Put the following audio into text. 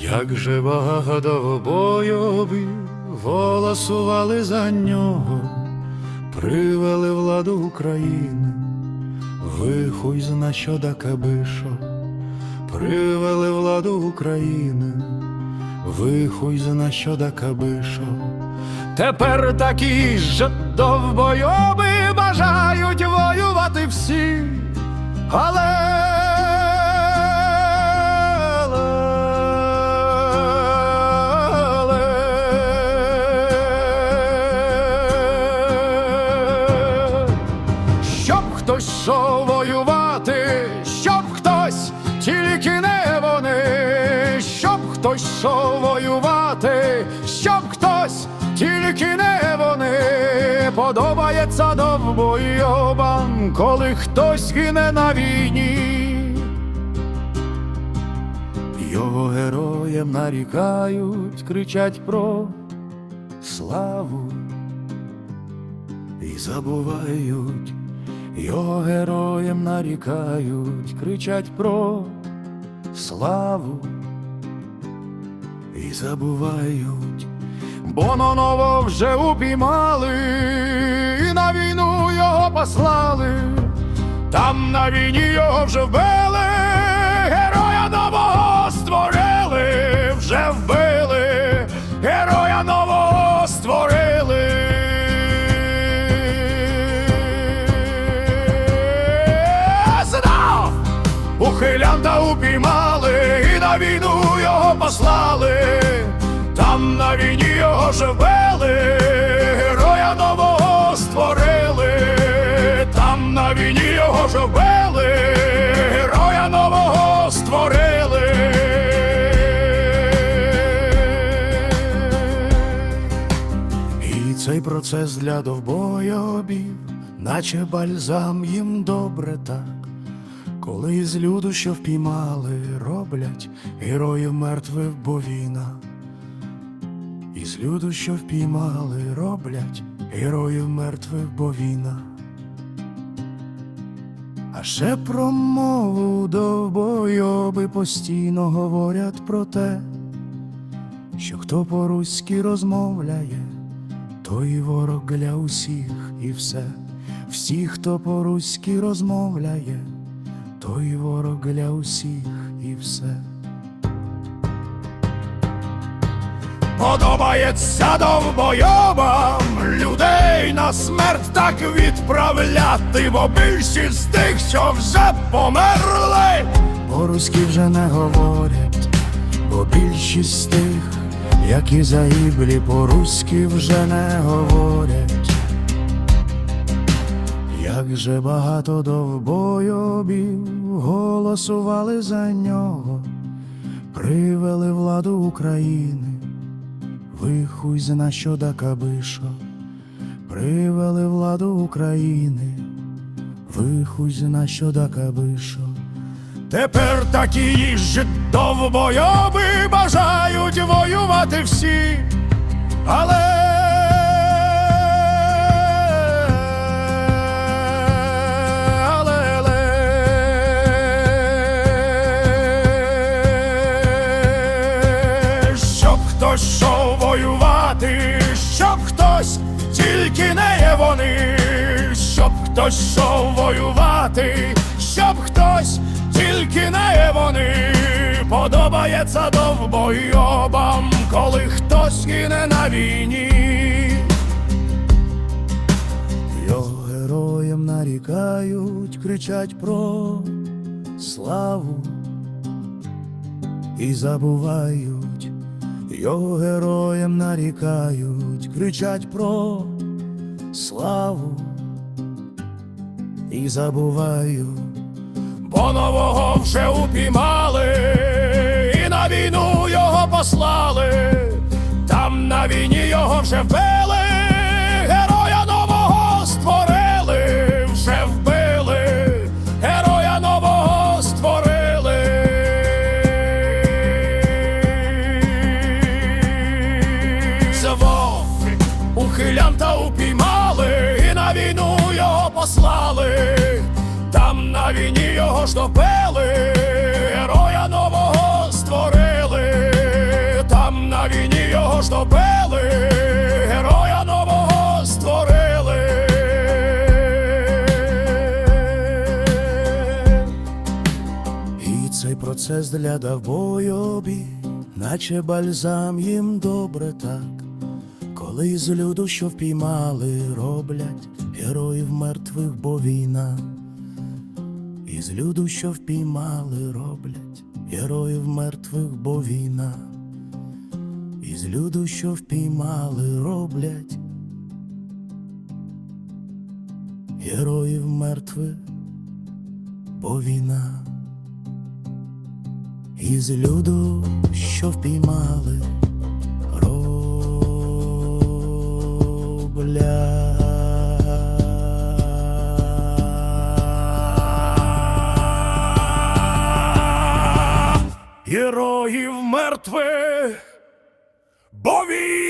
Як же багато бойові голосували за нього, привели владу України, ви хуй зна що кабишо, привели владу України, ви хуй зна що кабишо. Тепер такі ж довбойоби бажають воювати всі, але хтось йшов воювати, щоб хтось тільки не вони, подобається довбойобам, коли хтось гине на війні. Його героям нарікають, кричать про славу і забувають, його героям нарікають, кричать про славу і забувають, бо на ново вже упіймали, і на війну його послали, там на війні його вже вбили, героя нового створили, вже вбили, героя нового створили. Знов! Ухилянта упіймали послали. Там на війні його же вбили, героя нового створили. Там на війні його же вбили, героя нового створили. І цей процес для довбойобів, наче бальзам їм добре так. Коли з люду, що впіймали, роблять героїв мертвих, бо війна. Із люду, що впіймали, роблять героїв мертвих, бо війна. А ще про мову довбойоби постійно говорять про те, що хто по-руськи розмовляє, той ворог для усіх і все. Всі, хто по-руськи розмовляє, той ворог для усіх і все. Подобається довбойобам людей на смерть так відправляти, бо більшість з тих, що вже померли. По-руськи вже не говорять, бо більшість з тих, які загиблі, по-руськи вже не говорять. Як же багато довбойобів голосували за нього, привели владу України, ви хуй зна да кабишо, привели владу України, ви хуй зна да кабишо. Тепер такі ж довбойоби бажають воювати всі, але, хтось йшов воювати, щоб хтось тільки не вони, подобається довбойобам, коли хтось гине на війні. Його героям нарікають, кричать про славу і забувають, його героям нарікають, кричать про славу і забуваю, бо нового вже упіймали, і на війну його послали, там на війні його вже вбили, На війні його ж допили, героя нового створили, там на війні його ж допили, героя нового створили. І цей процес для давбойобі, наче бальзам їм добре так. Коли з люду, що впіймали, роблять героїв мертвих, бо війна. Із люду, що впіймали, роблять героїв мертвих, бо війна. Із люду, що впіймали, роблять героїв мертвих, бо війна. Із люду, що впіймали, роблять героїв мертвих, бо війна.